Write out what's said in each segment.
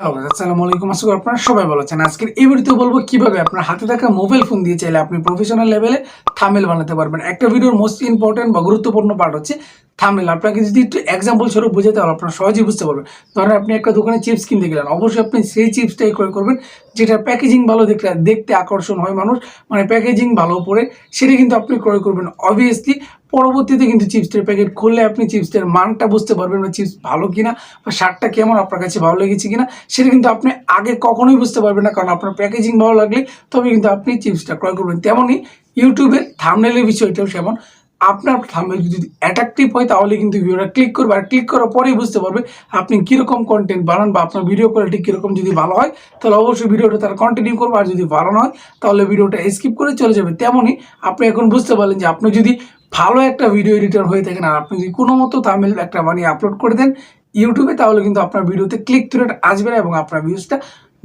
আসসালামু আলাইকুম। আশা করি আপনারা সবাই ভালো আছেন। আজকের এই ভিডিওতে বলব কীভাবে আপনার হাতে থাকা মোবাইল ফোন দিয়ে চাইলে আপনি প্রফেশনাল লেভেলে থামেল বানাতে পারবেন। একটা ভিডিওর মোস্ট ইম্পর্টেন্ট বা গুরুত্বপূর্ণ পার্ট হচ্ছে থামেল আপনাকে যদি একটু এক্সাম্পল স্বরূপ বোঝাতে হবে আপনারা সহজেই বুঝতে পারবেন। ধরেন আপনি একটা দোকানে চিপস কিনতে গেলেন। অবশ্যই আপনি সেই চিপসটাই ক্রয় করবেন, যেটা প্যাকেজিং ভালো দেখলে, দেখতে আকর্ষণ হয় মানুষ। মানে প্যাকেজিং ভালো পড়ে সেটা কিন্তু আপনি ক্রয় করবেন। অবভিয়াসলি পরবর্তীতে কিন্তু চিপসের প্যাকেট খুললে আপনি চিপসের মানটা বুঝতে পারবেন বা চিপস ভালো কিনা বা স্বাদটা কেমন, আপনার কাছে ভালো লেগেছে কিনা। সেটা কিন্তু আপনি আগে কখনোই বুঝতে পারবেন না, কারণ আপনার প্যাকেজিং ভালো লাগলে তবে কিন্তু আপনি চিপসটা ক্রয় করবেন। তেমনই ইউটিউবের থামনেলের বিষয়টাও সেমন। আপনার থামনেল যদি অ্যাট্রাকটিভ হয়, তাহলে কিন্তু ভিডিওটা ক্লিক করবে। আর ক্লিক করার পরেই বুঝতে পারবে আপনি কীরকম কন্টেন্ট বানান বা আপনার ভিডিও কোয়ালিটি কীরকম যদি ভালো হয়, তাহলে অবশ্যই ভিডিওটা তারা কন্টিনিউ করবে। আর যদি ভালো হয়, তাহলে ভিডিওটা স্কিপ করে চলে যাবে। তেমনই আপনি এখন বুঝতে পারলেন যে আপনি যদি ভালো একটা ভিডিও এডিটর হয়ে থাকেন আর আপনি যদি কোনো মতো থামেল একটা বানিয়ে আপলোড করে দেন ইউটিউবে তাহলে কিন্তু আপনার ভিডিওতে ক্লিক থ্রু রেট আসবে না এবং আপনার ভিউজটা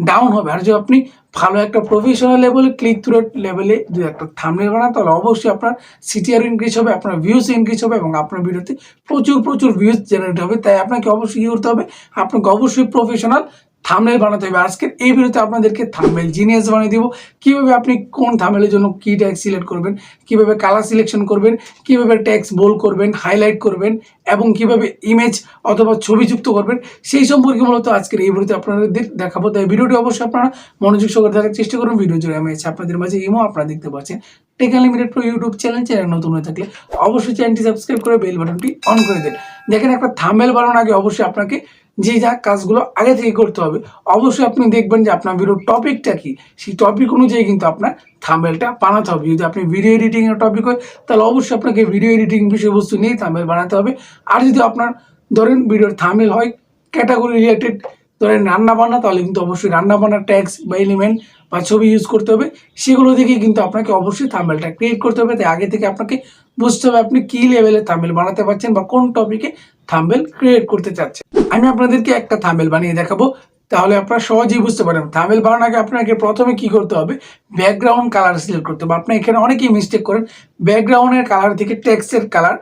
ডাউন হবে। আর যদি আপনি ভালো একটা প্রফেশনাল লেভেলে ক্লিক থ্রু লেভেলে যদি একটা থামনেল বানান, তাহলে অবশ্যই আপনার সিটিআর ইনক্রিজ হবে, আপনার ভিউজ ইনক্রিজ হবে এবং আপনার ভিডিওতে প্রচুর প্রচুর ভিউজ জেনারেট হবে। তাই আপনাকে অবশ্যই ইয়ে করতে হবে। আপনাকে অবশ্যই প্রফেশনাল থামনেল বানাতে হবে। আজকের এই ভিডিওতে আপনাদেরকে থামনেল জিনিয়াস বানিয়ে দিব। কীভাবে আপনি কোন থামনেলের জন্য কী ট্যাক্স সিলেক্ট করবেন, কীভাবে কালার সিলেকশন করবেন, কীভাবে ট্যাক্স বোল করবেন হাইলাইট করবেন, এবং কীভাবে ইমেজ অথবা ছবি যুক্ত করবেন, সেই সম্পর্কে মূলত আজকের এই ভিডিওতে আপনাদের দেখাবো। তাই ভিডিওটি অবশ্যই আপনারা মনোযোগ সহকারে দেখার চেষ্টা করুন। ভিডিও জুড়ে আমি আপনাদের মাঝে ইমো, আপনারা দেখতে পাচ্ছেন টেকাল limited pro YouTube channel channel নতুন হয়ে থাকলে অবশ্যই চ্যানেলটি সাবস্ক্রাইব করে বেল বাটনটি অন করে দেন। দেখেন একটা থাম্বেল বানানোর আগে অবশ্যই আপনাকে যে যা কাজগুলো আগে থেকে করতে হবে। অবশ্যই আপনি দেখবেন যে আপনার ভিডিওর টপিকটা কি? সেই টপিক অনুযায়ী কিন্তু আপনার থাম্বেলটা বানাতে হবে। যদি আপনি ভিডিও এডিটিংয়ের টপিক হয়, তাহলে অবশ্যই আপনাকে ভিডিও এডিটিং বিষয়বস্তু নিয়েই থাম্বেল বানাতে হবে। আর যদি আপনার ধরেন ভিডিওর থাম্বেল হয় ক্যাটাগরি রিলেটেড ধরেন রান্না বান্না, তাহলে কিন্তু অবশ্যই রান্না বান্নার ট্যাক্স বা এলিমেন্ট বা ছবি ইউজ করতে হবে। সেগুলো দেখে কিন্তু আপনাকে অবশ্যই থাম্বেলটা ক্রিয়েট করতে হবে। তাই আগে থেকে আপনাকে বুঝতে হবে আপনি কী লেভেলে থামেল বানাতে পারছেন বা কোন টপিকে থাম্বেল ক্রিয়েট করতে চাচ্ছে। আমি আপনাদেরকে একটা থাম্বেল বানিয়ে দেখাবো, তাহলে আপনারা সহজেই বুঝতে পারেন থামেল বানানোর আগে আপনাকে প্রথমে কি করতে হবে? ব্যাকগ্রাউন্ড কালার সিলেক্ট করতে হবে। আপনি এখানে অনেকেই মিস্টেক করেন। ব্যাকগ্রাউন্ডের কালার থেকে টেক্সের কালার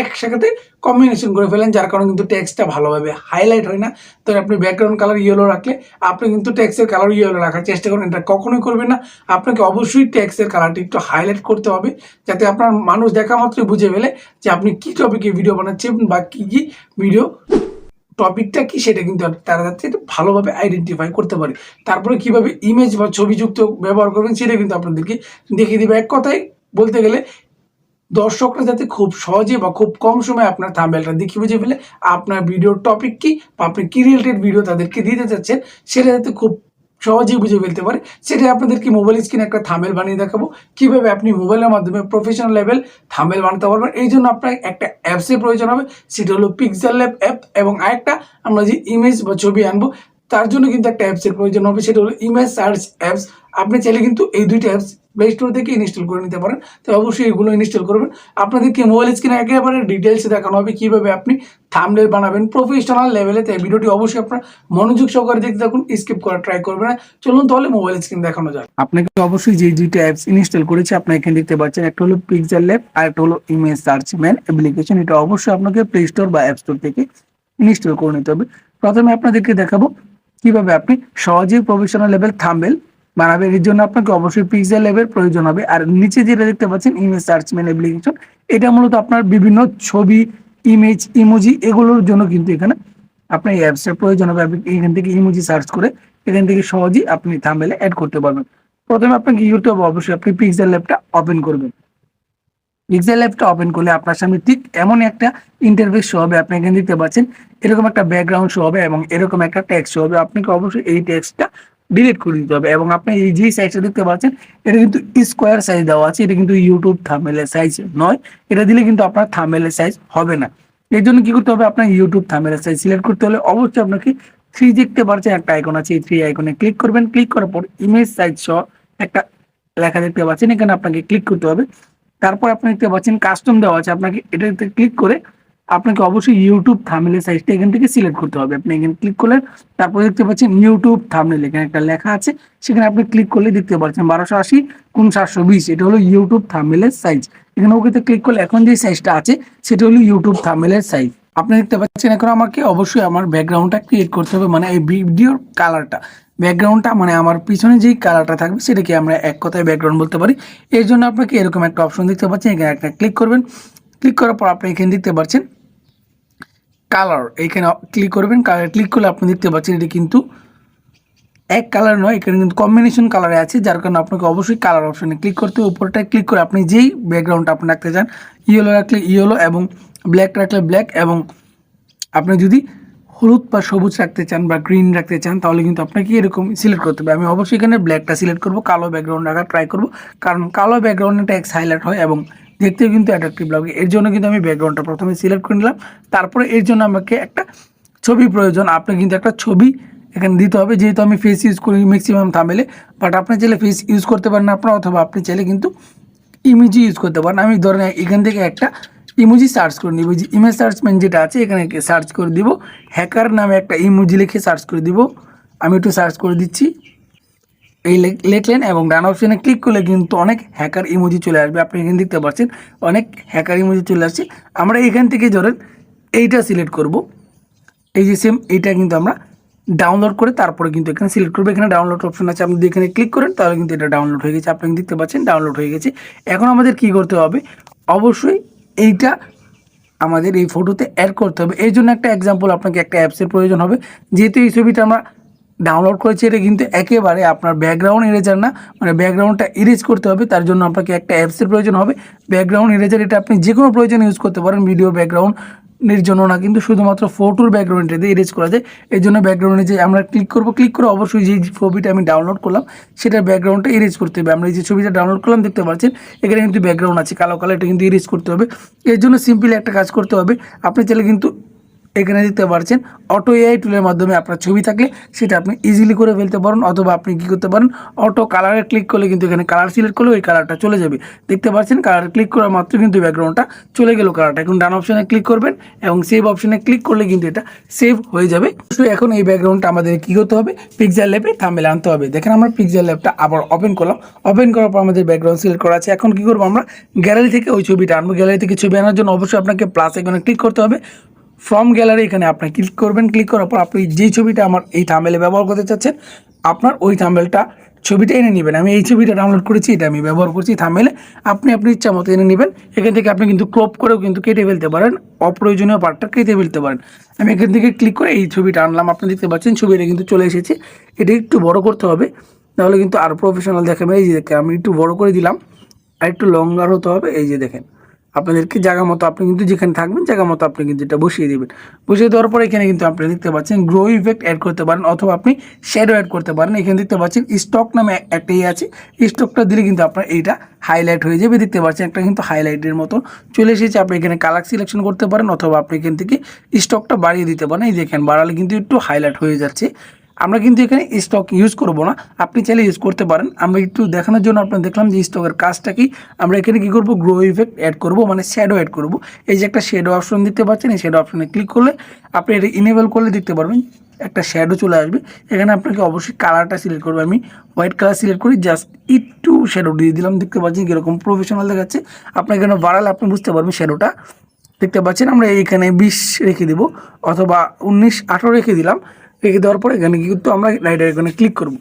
একসাথে কম্বিনেশন করে ফেলেন, যার কারণে কিন্তু টেক্সটটা ভালোভাবে হাইলাইট হয় না। তো আপনি ব্যাকগ্রাউন্ড কালার ইয়েলো রাখলে আপনি কিন্তু টেক্সের কালার ইয়েলো রাখার চেষ্টা করেন এটা কখনোই করবেন না। আপনাকে অবশ্যই টেক্সের কালারটি একটু হাইলাইট করতে হবে, যাতে আপনার মানুষ দেখা মাত্রই বুঝে ফেলে যে আপনি কী টপিকে ভিডিও বানাচ্ছেন বা কী কী ভিডিও টপিকটা কি, সেটা কিন্তু তারা এটা ভালোভাবে আইডেন্টিফাই করতে পারে। তারপরে কীভাবে ইমেজ বা ছবিযুক্ত ব্যবহার করবেন, সেটা কিন্তু আপনাদেরকে দেখিয়ে দেবে। এক কথায় বলতে গেলে দর্শকরা যাতে খুব সহজে বা খুব কম সময়ে আপনার থাম্বেলটা দেখে বুঝে ফেলে আপনার ভিডিওর টপিক কি বা আপনি কি রিলেটেড ভিডিও তাদেরকে দিতে চাচ্ছেন, সেটা যাতে খুব সহজেই বুঝে ফেলতে পারে। সেটা আপনাদেরকে মোবাইল স্ক্রিনে একটা থামেল বানিয়ে দেখাবো। কীভাবে আপনি মোবাইলের মাধ্যমে প্রফেশনাল লেভেল থামেল বানাতে পারবেন, এই জন্য আপনার একটা অ্যাপসের প্রয়োজন হবে। সেটা হলো পিক্সেল ল্যাব অ্যাপ এবং আরেকটা আমরা যে ইমেজ বা ছবি আনব তার জন্য কিন্তু একটা অ্যাপসের প্রয়োজন হবে, সেটা হলো ইমেজ সার্চ অ্যাপস আপনি চাইলে কিন্তু এই দুইটা অ্যাপস প্লে স্টোর থেকে ইনস্টল করে নিতে পারেন। তো অবশ্যই এগুলো ইনস্টল করবেন। আপনাদেরকে মোবাইল স্ক্রিনে একেবারে ডিটেলসে দেখানো হবে কীভাবে আপনি থামনেল বানাবেন প্রফেশনাল লেভেলে তাই ভিডিওটি অবশ্যই আপনার মনোযোগ সহকারে দেখতে থাকুন স্কিপ করার ট্রাই করবেন না। চলুন তাহলে মোবাইল স্ক্রিন দেখানো যাক। আপনাকে অবশ্যই যে দুইটা অ্যাপস ইনস্টল করেছে, আপনি এখানে দেখতে পাচ্ছেন, একটা হলো পিক্সেল ল্যাব আর একটা হলো ইমেজ সার্চ ম্যান অ্যাপ্লিকেশন এটা অবশ্যই আপনাকে প্লে স্টোর বা অ্যাপ স্টোর থেকে ইনস্টল করে নিতে হবে। প্রথমে আপনাদেরকে দেখাবো কীভাবে আপনি সহজেই প্রফেশনাল লেভেল থামবেল বানাবেন, এর জন্য আপনাকে অবশ্যই পিক্সেল লেভেল প্রয়োজন হবে। আর নিচে যেটা দেখতে পাচ্ছেন ইমেজ সার্চম্যান অ্যাপ্লিকেশন এটা মূলত আপনার বিভিন্ন ছবি ইমেজ ইমোজি এগুলোর জন্য কিন্তু এখানে আপনার অ্যাপসের প্রয়োজন হবে। আপনি এখান থেকে ইমোজি সার্চ করে এখান থেকে সহজেই আপনি থাম্বেলে অ্যাড করতে পারবেন। প্রথমে আপনাকে ইউটিউব অবশ্যই আপনি পিক্সেল ল্যাবটা ওপেন করবেন। পিক্সেল ল্যাবটা ওপেন করলে আপনার সামনে ঠিক এমন একটা ইন্টারফেস শো হবে আপনি এখানে দেখতে পাচ্ছেন। এরকম একটা ব্যাকগ্রাউন্ড শো হবে এবং এরকম একটা ট্যাক্স শো হবে। আপনাকে অবশ্যই এই টেক্সটটা ডিলিট করে দিতে হবে এবং আপনি এই যে সাইজটা দেখতে পাচ্ছেন, এটা কিন্তু স্কোয়ার সাইজ দেওয়া আছে। এটা কিন্তু ইউটিউব থামেলের সাইজ নয়। এটা দিলে কিন্তু আপনার থামেলের সাইজ হবে না। এর জন্য কি করতে হবে? আপনার ইউটিউব থামেলের সাইজ সিলেক্ট করতে হলে অবশ্যই আপনাকে থ্রি দেখতে পাচ্ছেন। একটা আইকন আছে, এই থ্রি আইকনে ক্লিক করবেন। ক্লিক করার পর ইমেজ সাইজ সহ একটা লেখা দেখতে পাচ্ছেন। এখানে আপনাকে ক্লিক করতে হবে। তারপর আপনি দেখতে পাচ্ছেন কাস্টম দেওয়া আছে। আপনাকে এটাতে ক্লিক করে আপনাকে অবশ্যই ইউটিউব থামনেলের সাইজটা এখান থেকে সিলেক্ট করতে হবে। আপনি এখানে ক্লিক করলেন, তারপর দেখতে পাচ্ছেন ইউটিউব থামনেল এখানে একটা লেখা আছে। সেখানে আপনি ক্লিক করলে দেখতে পাচ্ছেন বারোশো আশি কোন সাতশো বিশ, এটা হলো ইউটিউব থামনেলের সাইজ এখানে ওকেতে ক্লিক করলে এখন যে সাইজটা আছে, সেটা হলো ইউটিউব থামনেলের সাইজ আপনি দেখতে পাচ্ছেন এখন আমাকে অবশ্যই আমার ব্যাকগ্রাউন্ডটা ক্রিয়েট করতে হবে মানে এই ভিডিওর কালারটা ব্যাকগ্রাউন্ডটা মানে আমার পিছনে যেই কালারটা থাকবে, সেটাকে আমরা এক কথায় ব্যাকগ্রাউন্ড বলতে পারি। এর জন্য আপনাকে এরকম একটা অপশন দেখতে পাচ্ছেন, এখানে একটা ক্লিক করবেন। ক্লিক করার পর আপনি এখানে দেখতে পাচ্ছেন কালার এখানে ক্লিক করবেন কালার ক্লিক করলে আপনি দেখতে পাচ্ছেন, এটি কিন্তু এক কালার নয়, এখানে কিন্তু কম্বিনেশন কালারে আছে, যার কারণে আপনাকে অবশ্যই কালার অপশনে ক্লিক করতে উপরটায় ক্লিক করে আপনি যেই ব্যাকগ্রাউন্ডটা আপনি রাখতে চান ইয়েলো রাখলে ইয়েলো এবং ব্ল্যাক রাখলে ব্ল্যাক এবং আপনি যদি হলুদ বা সবুজ রাখতে চান বা গ্রিন রাখতে চান, তাহলে কিন্তু আপনাকে এরকম সিলেক্ট করতে হবে। আমি অবশ্যই এখানে ব্ল্যাকটা সিলেক্ট করব, কালো ব্যাকগ্রাউন্ড রাখার ট্রাই করব। কারণ কালো ব্যাকগ্রাউন্ডটা এক্স হাইলাইট হয় এবং দেখতেও কিন্তু অ্যাট্রাকটিভ লাগে। এর জন্য কিন্তু আমি ব্যাকগ্রাউন্ডটা প্রথমে সিলেক্ট করে নিলাম। তারপরে এর জন্য আমাকে একটা ছবি প্রয়োজন। আপনি কিন্তু একটা ছবি এখানে দিতে হবে। যেহেতু আমি ফেস ইউজ করি ম্যাক্সিমাম থামেলে বাট আপনি চাইলে ফেস ইউজ করতে পারেন আপনার, অথবা আপনি চাইলে কিন্তু ইমেজই ইউজ করতে পারেন। আমি ধরেন এখান থেকে একটা ইমোজি সার্চ করে নিব। যে ইমেজ সার্চমেন্ট যেটা আছে, এখানে সার্চ করে দিব। হ্যাকার নামে একটা ইমোজি লিখে সার্চ করে দিব। আমি একটু সার্চ করে দিচ্ছি। এই লেখ- লিখলেন এবং ডান অপশানে ক্লিক করলে কিন্তু অনেক হ্যাকার ইমোজি চলে আসবে। আপনি এখানে দেখতে পাচ্ছেন, অনেক হ্যাকার ইমোজি চলে আসছে। আমরা এখান থেকে ধরেন এইটা সিলেক্ট করব। এই যে সেম এইটা কিন্তু আমরা ডাউনলোড করে তারপরে কিন্তু এখানে সিলেক্ট করব। এখানে ডাউনলোড অপশন আছে, আপনি এখানে ক্লিক করেন তাহলে কিন্তু এটা ডাউনলোড হয়ে গেছে। আপনি দেখতে পাচ্ছেন, ডাউনলোড হয়ে গেছে। এখন আমাদের কি করতে হবে? অবশ্যই এইটা আমাদের এই ফটোতে অ্যাড করতে হবে। এই জন্য একটা এক্সাম্পল আপনাকে একটা অ্যাপসের প্রয়োজন হবে। যেহেতু এই ছবিটা আমরা ডাউনলোড করেছি, এটা কিন্তু একেবারে আপনার ব্যাকগ্রাউন্ড ইরেজার না। মানে ব্যাকগ্রাউন্ডটা ইরেজ করতে হবে, তার জন্য আপনাকে একটা অ্যাপসের প্রয়োজন হবে। ব্যাকগ্রাউন্ড ইরেজার এটা আপনি যে কোনো প্রয়োজন ইউজ করতে পারেন। ভিডিও ব্যাকগ্রাউন্ড এর জন্য না কিন্তু শুধুমাত্র ফটোর ব্যাকগ্রাউন্ডে দিয়ে ইরেজ করা যায়। এই জন্য ব্যাকগ্রাউন্ডে যে আমরা ক্লিক করব ক্লিক করে অবশ্যই যে ছবিটা আমি ডাউনলোড করলাম, সেটার ব্যাকগ্রাউন্ডটা ইরেজ করতে হবে। আমরা এই যে ছবিটা ডাউনলোড করলাম, দেখতে পাচ্ছেন, এখানে কিন্তু ব্যাকগ্রাউন্ড আছে, কালো কালো এটা কিন্তু ইরেজ করতে হবে। এর জন্য সিম্পলি একটা কাজ করতে হবে। আপনি চাইলে কিন্তু এখানে দেখতে পাচ্ছেন অটো এআই টুলের মাধ্যমে আপনার ছবি থাকলে সেটা আপনি ইজিলি করে ফেলতে পারেন অথবা আপনি কী করতে পারেন অটো কালারে ক্লিক করলে কিন্তু এখানে কালার সিলেক্ট করলে ওই কালারটা চলে যাবে। দেখতে পাচ্ছেন কালার ক্লিক করা মাত্র কিন্তু ব্যাকগ্রাউন্ডটা চলে গেল। কালারটা এখন ডান অপশনে ক্লিক করবেন এবং সেভ অপশনে ক্লিক করলে কিন্তু এটা সেভ হয়ে যাবে। তো এখন এই ব্যাকগ্রাউন্ডটা আমাদের কী করতে হবে? পিকচার ল্যাপে থামেলে আনতে হবে। দেখেন আমরা পিকচার ল্যাপটা আবার ওপেন করলাম। ওপেন করার পর আমাদের ব্যাকগ্রাউন্ড সিলেক্ট করা আছে। এখন কী করব আমরা? গ্যালারি থেকে ওই ছবিটা আনব। গ্যালারি থেকে ছবি আনার জন্য অবশ্যই আপনাকে প্লাস এখানে ক্লিক করতে হবে। ফ্রম গ্যালারি এখানে আপনি ক্লিক করবেন। ক্লিক করার পর আপনি যেই ছবিটা আমার এই থাম্বেলে ব্যবহার করতে চাচ্ছেন, আপনার ওই থাম্বেলটা ছবিটা এনে নেবেন। আমি এই ছবিটা ডাউনলোড করেছি, এটা আমি ব্যবহার করছি থাম্বেলে আপনি আপনি ইচ্ছা মতো এনে নেবেন। এখান থেকে আপনি কিন্তু ক্রপ করেও কিন্তু কেটে ফেলতে পারেন। অপ্রয়োজনীয় পার্টটা কেটে ফেলতে পারেন। আমি এখান থেকে ক্লিক করে এই ছবিটা আনলাম। আপনি দেখতে পাচ্ছেন ছবিটা কিন্তু চলে এসেছে। এটা একটু বড় করতে হবে। তাহলে কিন্তু আর প্রফেশনাল দেখাবে। এই যে দেখেন, আমি একটু বড় করে দিলাম। আর একটু লঙ্গার হতে হবে। এই যে দেখেন। আপনাদেরকে জায়গা মতো আপনি কিন্তু যেখানে থাকবেন, জায়গা মতো আপনি কিন্তু এটা বসিয়ে দেবেন। বসিয়ে দেওয়ার পরে এখানে কিন্তু আপনি দেখতে পাচ্ছেন গ্রো ইফেক্ট অ্যাড করতে পারেন অথবা আপনি শ্যাডো অ্যাড করতে পারেন। এখানে দেখতে পাচ্ছেন স্টক নামে একটা ইয়ে আছে। স্টকটা দিলে কিন্তু আপনার এইটা হাইলাইট হয়ে যাবে। দেখতে পাচ্ছেন একটা কিন্তু হাইলাইটের মতো চলে এসেছে। আপনি এখানে কালার সিলেকশন করতে পারেন অথবা আপনি এখান থেকে স্টকটা বাড়িয়ে দিতে পারেন। এই দেখেন বাড়ালে কিন্তু একটু হাইলাইট হয়ে যাচ্ছে। আমরা কিন্তু এখানে স্টক ইউজ করব না। আপনি চাইলে ইউজ করতে পারেন। আমরা একটু দেখানোর জন্য আপনার দেখলাম যে স্টকের কাজটা কি। আমরা এখানে কি করব? গ্রো ইফেক্ট অ্যাড করব মানে শ্যাডো অ্যাড করব। এই যে একটা শ্যাডো অপশন দিতে পাচ্ছেন, এই শ্যাডো অপশনে ক্লিক করলে আপনি এটা ইনেবল করলে দেখতে পারবেন, একটা শ্যাডো চলে আসবে। এখানে আপনাকে অবশ্যই কালারটা সিলেক্ট করবে। আমি হোয়াইট কালার সিলেক্ট করি জাস্ট একটু শ্যাডো দিয়ে দিলাম। দেখতে পাচ্ছেন কীরকম প্রফেশনাল দেখাচ্ছে। আপনার এখানে বাড়ালে আপনি বুঝতে পারবেন শ্যাডোটা দেখতে পাচ্ছেন, আমরা এইখানে বিশ রেখে দিব, অথবা উনিশ, আঠারো রেখে দিলাম। রেখে দেওয়ার পরে এখানে কিন্তু আমরা রাইডার এখানে ক্লিক করব।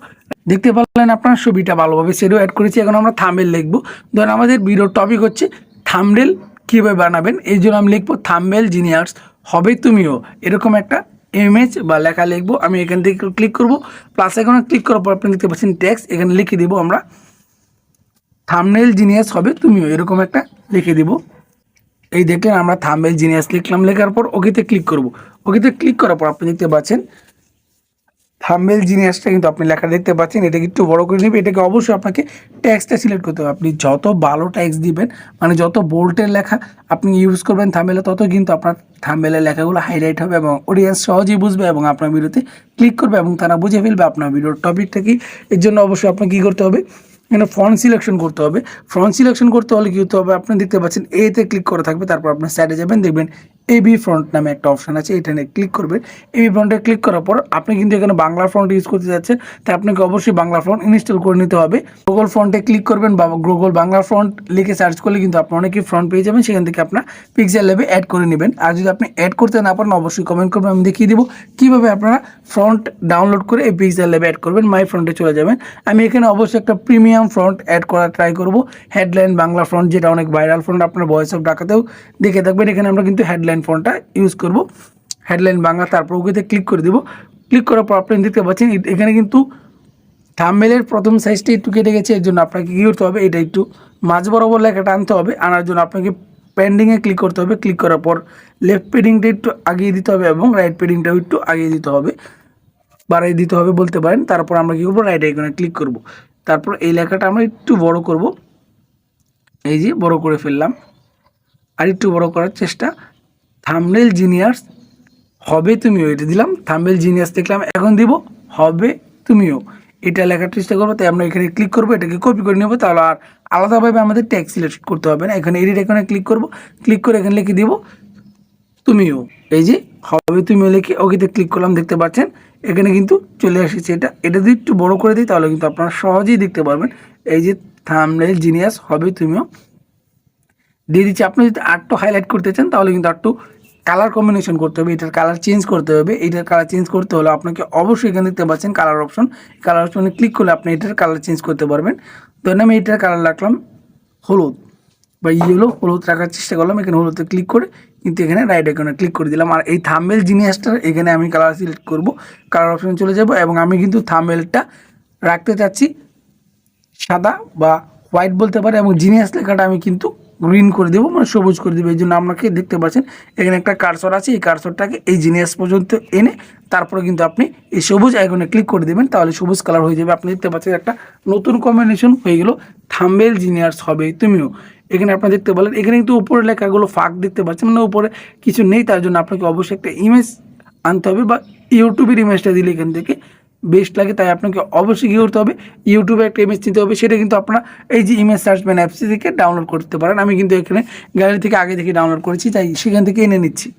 দেখতে পারলেন আপনার ছবিটা ভালোভাবে সেটাও অ্যাড করেছি, এখন আমরা থাম্বেল লিখব। ধরেন আমাদের ভিডিওর টপিক হচ্ছে থাম্বেল কীভাবে বানাবেন? এই জন্য আমি লিখব থাম্বেল জিনিয়ার্স হবে তুমিও। এরকম একটা ইমেজ বা লেখা লিখব, আমি এখান থেকে ক্লিক করব। প্লাস এখানে ক্লিক করার পর আপনি দেখতে পাচ্ছেন ট্যাক্স এখানে লিখে দেবো আমরা থামনেল জিনিয়াস হবে তুমিও। এরকম একটা লিখে দিব। এই দেখলেন আমরা থামবেল জিনিয়াস লিখলাম, লেখার পর ওকেতে ক্লিক করব। ওকেতে ক্লিক করার পর আপনি দেখতে পাচ্ছেন থাম্বেল জিনিয়াসটা কিন্তু আপনি লেখা দেখতে পাচ্ছেন। এটাকে একটু বড় করে নেবে। এটাকে অবশ্যই আপনাকে ট্যাক্সটা সিলেক্ট করতে হবে। আপনি যত ভালো ট্যাক্স দিবেন মানে যত বোল্টের লেখা আপনি ইউজ করবেন থাম্বেলে তত কিন্তু আপনার থাম্বেলের লেখাগুলো হাইলাইট হবে এবং অডিয়েন্স সহজেই বুঝবে এবং আপনার ভিডিওতে ক্লিক করবে এবং তারা বুঝে ফেলবে আপনার ভিডিওর টপিকটা কি। এর জন্য অবশ্যই আপনাকে কী করতে হবে? এখানে ফন্ট সিলেকশন করতে হবে। ফন্ট সিলেকশন করতে হলে কী হতে হবে? আপনি দেখতে পাচ্ছেন এতে ক্লিক করা থাকবে, তারপর আপনার সাইডে যাবেন, দেখবেন এবি ফ্রন্ট নামে একটা অপশন আছে, এটা নিয়ে ক্লিক করবেন। এবি ফ্রন্টে ক্লিক করার পর আপনি কিন্তু এখানে বাংলা ফ্রন্ট ইউজ করতে যাচ্ছেন, তাই আপনাকে অবশ্যই বাংলা ফ্রন্ট ইনস্টল করে নিতে হবে। গুগল ফ্রন্টে ক্লিক করবেন বা গুগল বাংলা ফ্রন্ট লিখে সার্চ করলে কিন্তু আপনি অনেকই ফ্রন্ট পেয়ে যাবেন, সেখান থেকে আপনার পিক্সেল লেভে অ্যাড করে নেবেন। আর যদি আপনি অ্যাড করতে না পারেন, অবশ্যই কমেন্ট করবেন, আমি দেখিয়ে দিব কীভাবে আপনারা ফ্রন্ট ডাউনলোড করে এই পিক্সেল লেভে অ্যাড করবেন মাই ফ্রন্টে চলে যাবেন। আমি এখানে অবশ্যই একটা প্রিমিয়াম ফ্রন্ট অ্যাড করার ট্রাই করব। হেডলাইন বাংলা ফ্রন্ট যেটা অনেক ভাইরাল ফ্রন্ট আপনার ভয়েস অফ ডাকাতেও দেখে থাকবেন। এখানে আমরা কিন্তু হেডলাইন ফ্রন্টটা ইউজ করব। হেডলাইন বাংলা তারপর ওকেতে ক্লিক করে দিব। ক্লিক করার পর আপনি দেখতে পাচ্ছেন এখানে কিন্তু থাম্বেলের প্রথম সাইজটা একটু কেটে গেছে, এর জন্য আপনাকে কী করতে হবে, এটা একটু মাঝ বরাবর লেখাটা আনতে হবে। আনার জন্য আপনাকে পেন্ডিংয়ে ক্লিক করতে হবে। ক্লিক করার পর লেফট পেডিংটা একটু আগিয়ে দিতে হবে এবং রাইট পেডিংটাও একটু আগিয়ে দিতে হবে। বাড়াই দিতে হবে বলতে পারেন। তারপর আমরা কী করব? রাইট আইকনে ক্লিক করব। তারপর এই লেখাটা আমরা একটু বড় করব। এই যে বড় করে ফেললাম। আর একটু বড় করার চেষ্টা। থামনেল জিনিয়ার্স হবে তুমিও, এটা দিলাম থাম্বেল জিনিয়ার্স দেখলাম, এখন দিব, হবে তুমিও। এটা লেখার চেষ্টা করব, তাই আমরা এখানে ক্লিক করব, এটাকে কপি করে নেব, তাহলে আর আলাদাভাবে আমাদের ট্যাগ সিলেক্ট করতে হবে না। এখানে এডিট এখানে ক্লিক করব ক্লিক করে এখানে লিখে দিব, তুমিও। এই যে, হবে তুমিও লিখে, ওকেতে ক্লিক করলাম, দেখতে পাচ্ছেন? এখানে কিন্তু চলে এসেছে এটা। এটা যদি একটু বড় করে দিই, তাহলে কিন্তু আপনারা সহজেই দেখতে পারবেন। এই যে থামনেল জিনিয়াস হবে তুমিও। দিয়ে দিচ্ছি। আপনি যদি আরটু হাইলাইট করতে চান, তাহলে কিন্তু আরটু কালার কম্বিনেশন করতে হবে, এটার কালার চেঞ্জ করতে হবে। এটার কালার চেঞ্জ করতে হলে আপনাকে অবশ্যই এখানে দেখতে পাচ্ছেন কালার অপশন কালার অপশনে ক্লিক করলে আপনি এটার কালার চেঞ্জ করতে পারবেন। ধরেন আমি এটার কালার রাখলাম, হলুদ। বা ইয়েলো হলুদ রাখার চেষ্টা করলাম, এখানে হলুদে ক্লিক করে কিন্তু এখানে রাইট আইকনে ক্লিক করে দিলাম। আর এই থাম্বেল জিনিসটার এখানে আমি কালার সিলেক্ট করব কালার অপশনে চলে যাব এবং আমি কিন্তু থাম্বেলটা রাখতে চাচ্ছি সাদা বা হোয়াইট বলতে পারে এবং জিনিয়াস লেখাটা আমি কিন্তু গ্রিন করে দেবো মানে সবুজ করে দেবো। এই জন্য আপনাকে দেখতে পাচ্ছেন, এখানে একটা কারসর আছে, এই কারসরটাকে এই জিনিয়াস পর্যন্ত এনে তারপরে কিন্তু আপনি এই সবুজ আইকনে ক্লিক করে দেবেন, তাহলে সবুজ কালার হয়ে যাবে। আপনি দেখতে পাচ্ছেন একটা নতুন কম্বিনেশন হয়ে গেল থাম্বেল জিনিয়ার্স হবে, তুমিও। এখানে আপনারা দেখতে পেলেন এখানে কিন্তু উপরে লেখাগুলো ফাঁক দেখতে পাচ্ছেন মানে উপরে কিছু নেই, তার জন্য আপনাকে অবশ্যই একটা ইমেজ আনতে হবে বা ইউটিউবের ইমেজটা দিলে এখান থেকে বেস্ট লাগে, তাই আপনাকে অবশ্যই কী করতে হবে। ইউটিউবে একটা ইমেজ নিতে হবে, সেটা কিন্তু আপনারা এই যে ইমেজ সার্চম্যান অ্যাপসি থেকে ডাউনলোড করতে পারেন। আমি কিন্তু এখানে গ্যালারি থেকে আগে থেকে ডাউনলোড করেছি, তাই সেখান থেকে এনে নিচ্ছি।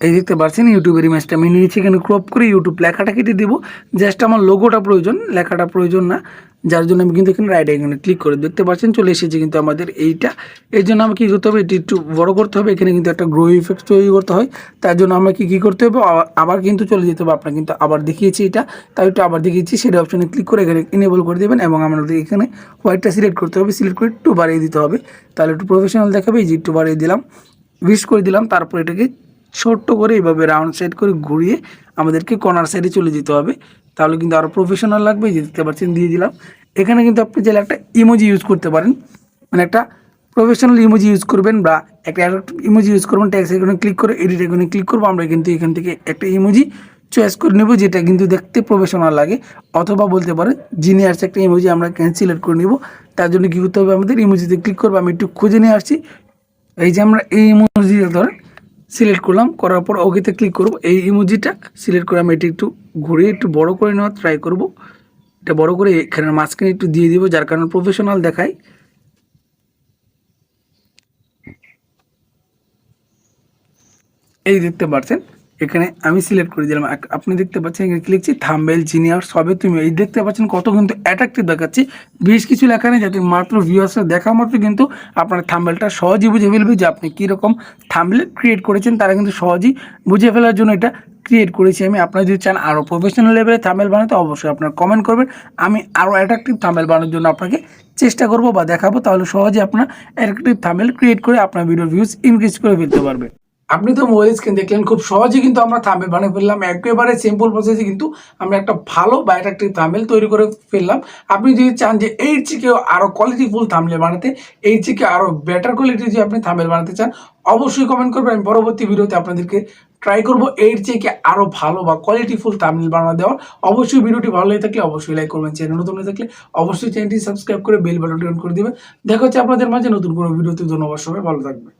এই দেখতে পাচ্ছেন ইউটিউবের ইমেজটা আমি নিয়েছি এখানে ক্রপ করে ইউটিউব লেখাটা কেটে দেবো। জাস্ট আমার লোগোটা প্রয়োজন, লেখাটা প্রয়োজন না। যার জন্য আমি কিন্তু এখানে রাইট আইকনে ক্লিক করে দেখতে পাচ্ছেন চলে এসেছে কিন্তু আমাদের এইটা। এই জন্য আমাকে কী করতে হবে, এটি একটু বড় করতে হবে। এখানে কিন্তু একটা গ্রো ইফেক্ট তৈরি করতে হয়। তার জন্য আমাকে কী করতে হবে, আবার- আবার কিন্তু চলে যেতে হবে। আপনার কিন্তু আবার দেখিয়েছি এটা। তাই একটু আবার দেখিয়েছি সেটা অপশানে ক্লিক করে এখানে ইনেবল করে দেবেন এবং আমাদের এখানে হোয়াইটটা সিলেক্ট করতে হবে। সিলেক্ট করে একটু বাড়িয়ে দিতে হবে। তাহলে একটু প্রফেশনাল দেখাবে। এই যে একটু বাড়িয়ে দিলাম। উইশ করে দিলাম। তারপর এটাকে ছোট্ট করে এভাবে রাউন্ড সাইড করে ঘুরিয়ে আমাদেরকে কর্নার সাইডে চলে যেতে হবে। তাহলে কিন্তু আরও প্রফেশনাল লাগবে, যে দেখতে পাচ্ছেন দিয়ে দিলাম। এখানে কিন্তু আপনি চাইলে একটা ইমোজি ইউজ করতে পারেন। মানে একটা প্রফেশনাল ইমোজি ইউজ করবেন বা একটা ইমোজি ইউজ করবেন ট্যাক্স এখানে ক্লিক করে এডিট এখানে ক্লিক করব, আমরা কিন্তু এখান থেকে একটা ইমোজি চয়েস করে নেব, যেটা কিন্তু দেখতে প্রফেশনাল লাগে। অথবা বলতে পারেন জিনিয়ার্স একটা ইমোজি আমরা সিলেক্ট করে নেব। তার জন্য কী করতে হবে আমাদের ইমোজিতে ক্লিক করব। আমি একটু খুঁজে নিয়ে আসছি। এই যে আমরা এই ইমোজি ধরেন সিলেক্ট করলাম, করার পর ওকেতে ক্লিক করব। এই ইমোজিটা সিলেক্ট করে আমি এটি একটু ঘুরিয়ে, একটু বড় করে নেওয়ার ট্রাই করব। এটা বড় করে এখানে মাঝখানে একটু দিয়ে দিব, যার কারণে প্রফেশনাল দেখাই এই দেখতে পাচ্ছেন? এখানে আমি সিলেক্ট করে দিলাম। আপনি দেখতে পাচ্ছেন এখানে লিখছি? থাম্বেল জিনিয়ার সবে তুমি এই দেখতে পাচ্ছেন কত কিন্তু অ্যাট্রাক্টিভ দেখাচ্ছে। বেশ কিছু লেখা নেই, যাতে মাত্র ভিউয়ার্সরা দেখা মাত্র কিন্তু আপনার থাম্বেলটা সহজেই বুঝে ফেলবে যে আপনি কীরকম থাম্বেল ক্রিয়েট করেছেন। তারা কিন্তু সহজেই বুঝে ফেলার জন্য এটা ক্রিয়েট করেছি আমি। আপনারা যদি চান আরও প্রফেশনাল লেভেলে থাম্বেল বানাতে, অবশ্যই আপনার কমেন্ট করবেন। আমি আরও অ্যাট্রাক্টিভ থাম্বেল বানানোর জন্য আপনাকে চেষ্টা করব বা দেখাবো। তাহলে সহজে আপনার অ্যাট্রাক্টিভ থাম্বেল ক্রিয়েট করে আপনার ভিডিও ভিউজ ইনক্রিজ করে ফেলতে পারবে। আপনি তো মোবাইল স্ক্রিন দেখলেন, খুব সহজে কিন্তু আমরা থামেল বানিয়ে ফেললাম। একেবারে সিম্পল প্রসেসে কিন্তু আমরা একটা ভালো বা একটা থাম্বেল তৈরি করে ফেললাম। আপনি যদি চান যে এর থেকে আরও কোয়ালিটিফুল থামলে বানাতে এর থেকে আরও বেটার কোয়ালিটি যদি আপনি থামেল বানাতে চান, অবশ্যই কমেন্ট করবেন। আমি পরবর্তী ভিডিওতে আপনাদেরকে ট্রাই করব এর থেকে আরও ভালো বা কোয়ালিটিফুল থাম্বেল বানানো দেওয়ার। অবশ্যই ভিডিওটি ভালো হয়ে থাকলে অবশ্যই লাইক করবেন। চ্যানেল নতুন হয়ে থাকলে অবশ্যই চ্যানেলটি সাবস্ক্রাইব করে বেল বাটনটি অন করে দিবেন। দেখা হচ্ছে আপনাদের মাঝে নতুন কোনো ভিডিওতে ধন্যবাদ সবাই, ভালো থাকবে